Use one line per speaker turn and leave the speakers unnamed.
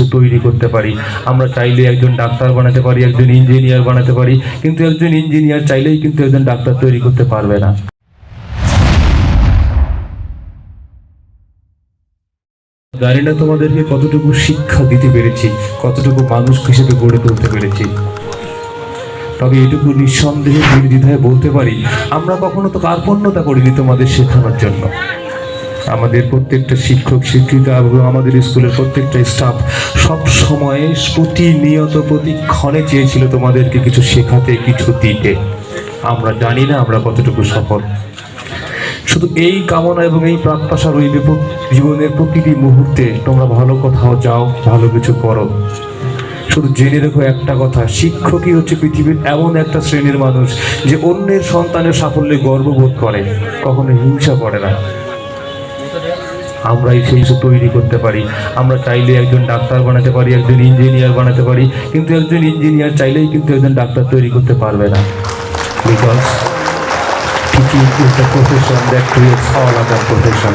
কিছু তৈরি করতে পারি। আমরা চাইলে একজন ডাক্তার বানাতে পারি, একজন ইঞ্জিনিয়ার বানাতে পারি, কিন্তু একজন ইঞ্জিনিয়ার চাইলেই কিন্তু একজন ডাক্তার তৈরি করতে পারবে না। জানি না তোমাদেরকে কতটুকু শিক্ষা দিতে পেরেছি, কতটুকু মানুষ হিসেবে গড়ে তুলতে পেরেছি। তবে এটুকু নিঃসন্দেহে নির্দ্বিধায় বলতে পারি, আমরা কখনো তো কার্পণ্যতা করিনি তোমাদের শেখানোর জন্য। আমাদের প্রত্যেকটা শিক্ষক, শিক্ষিকা এবং আমাদের স্কুলের প্রত্যেকটা স্টাফ সব সময় প্রতিনিয়ত, প্রতিক্ষণে চেয়েছিল তোমাদেরকে কিছু শেখাতে, কিছু দিতে। আমরা জানি না আমরা কতটুকু সফল। শুধু এই কামনা এবং এই প্রত্যাশা রইবে জীবনের প্রতিটি মুহূর্তে। তোমরা ভালো কোথাও যাও ভালো কিছু করো। শুধু জেনে রেখো একটা কথা, শিক্ষকই হচ্ছে পৃথিবীর এমন একটা শ্রেণির মানুষ যে অন্যের সন্তানের সাফল্যে গর্ববোধ করে, কখনো হিংসা করে না। আমরাই সেই সব তৈরি করতে পারি। আমরা চাইলে একজন ডাক্তার বানাতে পারি, একজন ইঞ্জিনিয়ার বানাতে পারি, কিন্তু একজন ইঞ্জিনিয়ার চাইলেই কিন্তু একজন ডাক্তার তৈরি করতে পারবে না। Because teaching is the profession that creates all other profession